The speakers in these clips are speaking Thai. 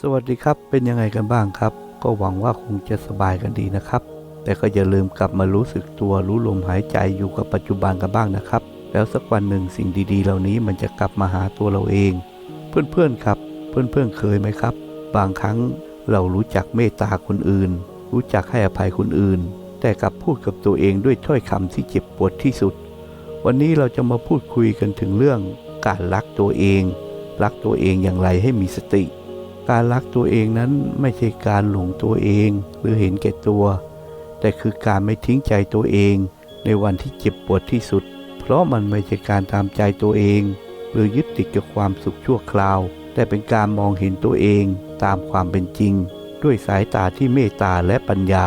สวัสดีครับเป็นยังไงกันบ้างครับ ก็หวังว่าคงจะสบายกันดีนะครับ แต่ก็อย่าลืมกลับมารู้สึกตัวรู้ลมหายใจอยู่กับปัจจุบันกันบ้างนะครับ แล้วสักวันหนึ่งสิ่งดีๆ เหล่านี้มันจะกลับมาหาตัวเราเอง เพื่อนๆครับเพื่อนๆเคยไหมครับ บางครั้งเรารู้จักเมตตาคนอื่น รู้จักให้อภัยคนอื่น แต่กลับพูดกับตัวเองด้วยถ้อยคำที่เจ็บปวดที่สุด วันนี้เราจะมาพูดคุยกันถึงเรื่องการรักตัวเอง รักตัวเองอย่างไรให้มีสติ การรักตัวเองนั้นไม่ใช่การหลงตัวเองหรือเห็นแก่ตัว แต่คือการไม่ทิ้งใจตัวเอง ในวันที่เจ็บปวดที่สุด เพราะมันไม่ใช่การตามใจตัวเอง หรือยึดติดกับความสุขชั่วคราว แต่เป็นการมองเห็นตัวเองตามความเป็นจริง ด้วยสายตาที่เมตตาและปัญญา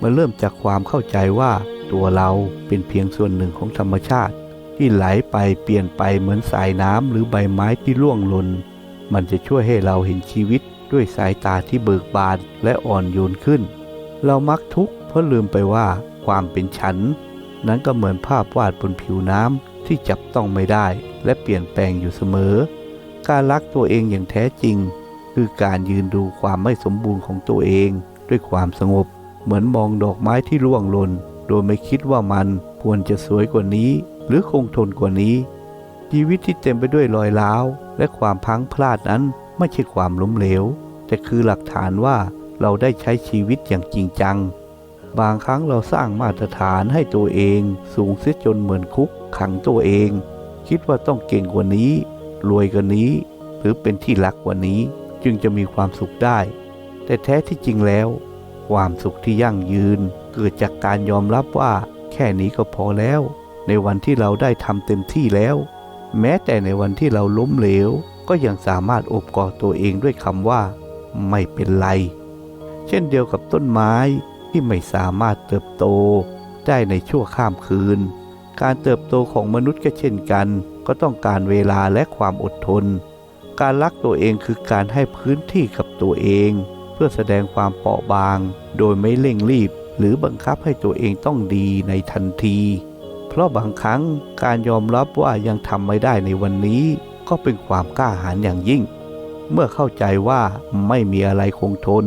มันเริ่มจากความเข้าใจว่าตัวเราเป็นเพียงส่วนหนึ่งของธรรมชาติ ที่ไหลไปเปลี่ยนไปเหมือนสายน้ำหรือใบไม้ที่ร่วงหล่น มันจะช่วยให้เราเห็นชีวิตด้วยสายตาที่เบิกบานและอ่อนโยนขึ้น เรามักทุกข์เพราะลืมไปว่าความเป็นฉัน นั้นก็เหมือนภาพวาดบนผิวน้ำที่จับต้องไม่ได้ และเปลี่ยนแปลงอยู่เสมอ การรักตัวเองอย่างแท้จริง คือการยืนดูความไม่สมบูรณ์ของตัวเอง ด้วยความสงบ เหมือนมองดอกไม้ที่ร่วงหล่นโดยไม่คิดว่ามันควรจะสวยกว่านี้ หรือคงทนกว่านี้ ชีวิตที่เต็มไปด้วยรอยร้าว และความพังพลาดนั้นไม่ใช่ความล้มเหลว แต่คือหลักฐานว่าเราได้ใช้ชีวิตอย่างจริงจัง บางครั้งเราสร้างมาตรฐานให้ตัวเอง สูงเสียจนเหมือนคุกขังตัวเอง คิดว่าต้องเก่งกว่านี้ รวยกว่านี้ หรือเป็นที่รักกว่านี้ จึงจะมีความสุขได้ แต่แท้ที่จริงแล้ว ความสุขที่ยั่งยืน เกิดจากการยอมรับว่า แค่นี้ก็พอแล้ว ในวันที่เราได้ทำเต็มที่แล้ว แม้แต่ในวันที่เราล้มเหลว ก็ยังสามารถอบกอดตัวเองด้วยคำว่า ไม่เป็นไร เช่นเดียวกับต้นไม้ที่ไม่สามารถเติบโตได้ในชั่วข้ามคืน การเติบโตของมนุษย์ก็เช่นกัน ก็ต้องการเวลาและความอดทน การรักตัวเองคือการให้พื้นที่กับตัวเอง เพื่อแสดงความเปราะบาง โดยไม่เร่งรีบ หรือบังคับให้ตัวเองต้องดีในทันที ราะบางครั้งการยอมรับว่ายังทำไม่ได้ในวันนี้ ก็เป็นความกล้าหาญอย่างยิ่ง เมื่อเข้าใจว่าไม่มีอะไรคงทน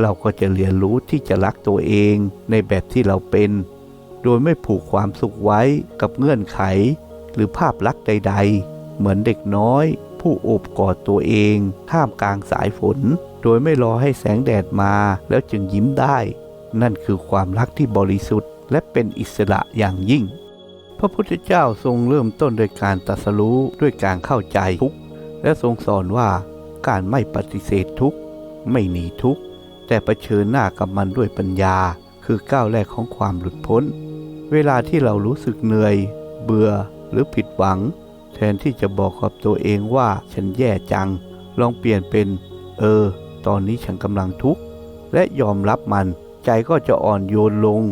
เราก็จะเรียนรู้ที่จะรักตัวเองในแบบที่เราเป็น โดยไม่ผูกความสุขไว้กับเงื่อนไข หรือภาพลักษณ์ใด ๆ เหมือนเด็กน้อย ผู้โอบกอดตัวเองท่ามกลางสายฝน โดยไม่รอให้แสงแดดมาแล้วจึงยิ้มได้ นั่นคือความรักที่บริสุทธิ์และเป็นอิสระอย่างยิ่ง พระพุทธเจ้าทรงเริ่มต้นโดยการตรัสรู้ด้วยการเข้าใจทุกข์และทรงสอนว่าการไม่ปฏิเสธทุกข์ไม่หนีทุกข์แต่เผชิญหน้ากับมันด้วยปัญญา คือก้าวแรกของความหลุดพ้น เวลาที่เรารู้สึกเหนื่อย เบื่อหรือผิดหวัง แทนที่จะบอกกับตัวเองว่าฉันแย่จัง ลองเปลี่ยนเป็น เออ ตอนนี้ฉันกำลังทุกข์และยอมรับมัน ใจก็จะอ่อนโยนลง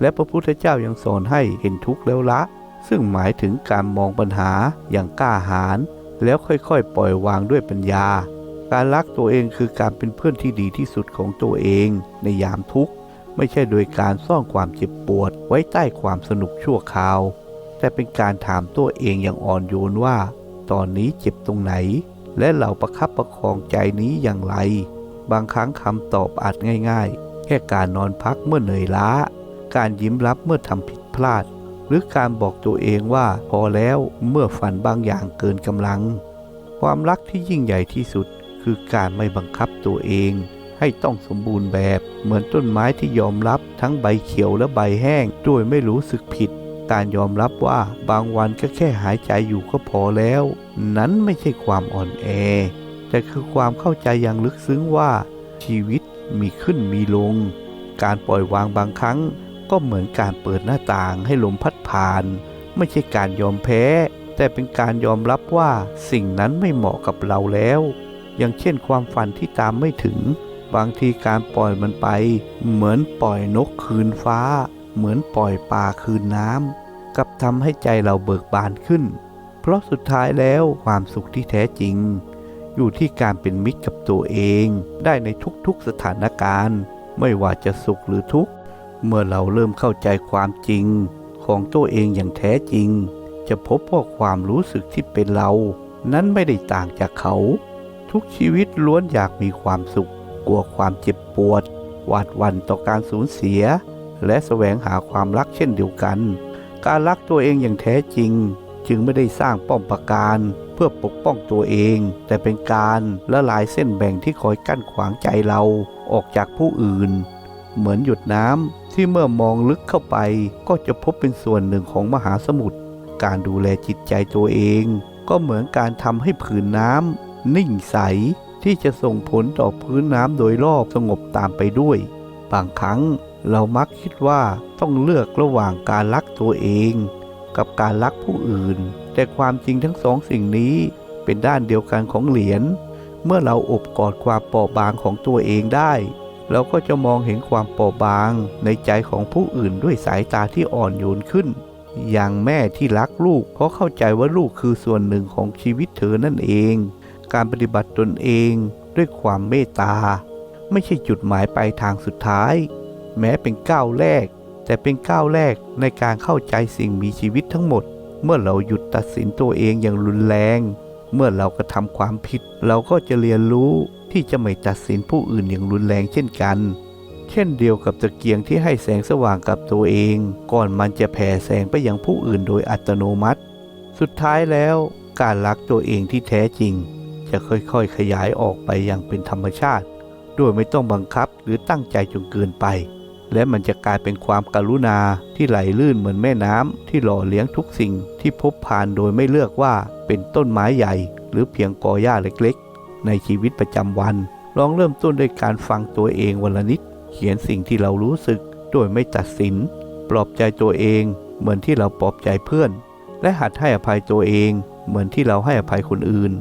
และพระพุทธเจ้ายังสอนให้เห็นทุกข์แล้วละ ซึ่งหมายถึงการมองปัญหาอย่างกล้าหาญแล้วค่อยๆ ปล่อยวางด้วยปัญญา การรักตัวเองคือการเป็นเพื่อนที่ดีที่สุดของตัวเองในยามทุกข์ ไม่ใช่โดยการซ่อนความเจ็บปวดไว้ใต้ความสนุกชั่วคราว แต่เป็นการถามตัวเองอย่างอ่อนโยนว่า ตอนนี้เจ็บตรงไหน และเราประคับประคองใจนี้อย่างไร บางครั้งคำตอบอาจง่าย ๆ แค่การนอนพักเมื่อเหนื่อยล้า การยิ้มรับเมื่อทำผิดพลาด หรือการบอกตัวเองว่าพอแล้วเมื่อฝันบางอย่างเกินกำลัง ความรักที่ยิ่งใหญ่ที่สุด คือการไม่บังคับตัวเอง ให้ต้องสมบูรณ์แบบเหมือนต้นไม้ที่ยอมรับทั้งใบเขียวและใบแห้งโดยไม่รู้สึกผิด การยอมรับว่าบางวันก็แค่หายใจอยู่ก็พอแล้ว นั้นไม่ใช่ความอ่อนแอ แต่คือความเข้าใจอย่างลึกซึ้งว่าชีวิตมีขึ้นมีลง การปล่อยวางบางครั้ง ก็เหมือนการเปิดหน้าต่างให้ลมพัดผ่าน ไม่ใช่การยอมแพ้ แต่เป็นการยอมรับว่าสิ่งนั้นไม่เหมาะกับเราแล้ว อย่างเช่นความฝันที่ตามไม่ถึง บางทีการปล่อยมันไป เหมือนปล่อยนกคืนฟ้า เหมือนปล่อยปลาคืนน้ำกับทำให้ใจเราเบิกบานขึ้น เพราะสุดท้ายแล้วความสุขที่แท้จริง อยู่ที่การเป็นมิตรกับตัวเอง ได้ในทุกๆสถานการณ์ ไม่ว่าจะสุขหรือทุกข์ เมื่อเราเริ่มเข้าใจความจริง ของตัวเองอย่างแท้จริง จะพบว่าความรู้สึกที่เป็นเรา นั้นไม่ได้ต่างจากเขา ทุกชีวิตล้วนอยากมีความสุข กลัวความเจ็บปวด หวาดหวั่นต่อการสูญเสีย และแสวงหาความรักเช่นเดียวกัน การรักตัวเองอย่างแท้จริง จึงไม่ได้สร้างป้อมปราการเพื่อปกป้องตัวเอง แต่เป็นการละลายเส้นแบ่งที่คอยกั้นขวางใจเราออกจากผู้อื่น เหมือนหยดน้ำ ที่เมื่อมองลึกเข้าไปก็จะพบเป็นส่วนหนึ่งของมหาสมุทร การดูแลจิตใจตัวเอง ก็เหมือนการทำให้ผืนน้ำนิ่งใสที่จะส่งผลต่อพื้นน้ำโดยรอบสงบตามไปด้วย บางครั้งเรามักคิดว่าต้องเลือกระหว่างการรักตัวเอง กับการรักผู้อื่น แต่ความจริงทั้งสองสิ่งนี้เป็นด้านเดียวกันของเหรียญเมื่อเราอบกอดความเปราะบางของตัวเองได้ เราก็จะมองเห็นความเปราะบางในใจของผู้อื่นด้วยสายตาที่อ่อนโยนขึ้น อย่างแม่ที่รักลูกเพราะเข้าใจว่าลูกคือส่วนหนึ่งของชีวิตเธอนั่นเอง การปฏิบัติตนเองด้วยความเมตตา ไม่ใช่จุดหมายปลายทางสุดท้าย แม้เป็นก้าวแรก แต่เป็นก้าวแรกในการเข้าใจสิ่งมีชีวิตทั้งหมด เมื่อเราหยุดตัดสินตัวเองอย่างรุนแรง เมื่อเรากระทำความผิด เราก็จะเรียนรู้ที่จะไม่ตัดสินผู้อื่นอย่างรุนแรงเช่นกัน เช่นเดียวกับตะเกียงที่ให้แสงสว่างกับตัวเอง ก่อนมันจะแผ่แสงไปยังผู้อื่นโดยอัตโนมัติ สุดท้ายแล้วการรักตัวเองที่แท้จริง จะค่อยๆขยายออกไปอย่างเป็นธรรมชาติ โดยไม่ต้องบังคับหรือตั้งใจจนเกินไป และมันจะกลายเป็นความกรุณาที่ไหลลื่นเหมือนแม่น้ำที่หล่อเลี้ยงทุกสิ่งที่พบผ่านโดยไม่เลือกว่า เป็นต้นไม้ใหญ่หรือเพียงกอหญ้าเล็กๆ ในชีวิตประจำวัน ลองเริ่มต้นด้วยการฟังตัวเองวันละนิด เขียนสิ่งที่เรารู้สึกโดยไม่ตัดสิน ปลอบใจตัวเอง เหมือนที่เราปลอบใจเพื่อน และหัดให้อภัยตัวเอง เหมือนที่เราให้อภัยคนอื่น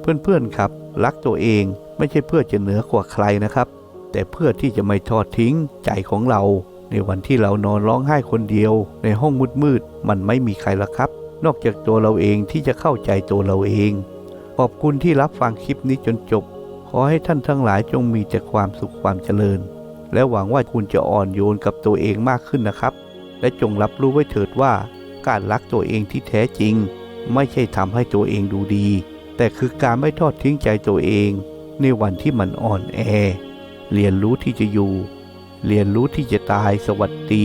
เพื่อนๆครับ รักตัวเองไม่ใช่เพื่อจะเหนือกว่าใครนะครับ แต่เพื่อที่จะไม่ทอดทิ้งใจของเรา ในวันที่เรานอนร้องไห้คนเดียว ในห้องมืดๆมันไม่มีใครละครับ นอกจากตัวเราเองที่จะเข้าใจตัวเราเอง ขอบคุณที่รับฟังคลิปนี้จนจบ ขอให้ท่านทั้งหลายจงมีแต่ความสุขความเจริญ และหวังว่าคุณจะอ่อนโยนกับตัวเองมากขึ้นนะครับ และจงรับรู้ไว้เถิดว่าการรักตัวเองที่แท้จริง ไม่ใช่ทำให้ตัวเองดูดี แต่คือการไม่ทอดทิ้งใจตัวเอง ในวันที่มันอ่อนแอ เรียนรู้ที่จะอยู่ เรียนรู้ที่จะตายสวัสดี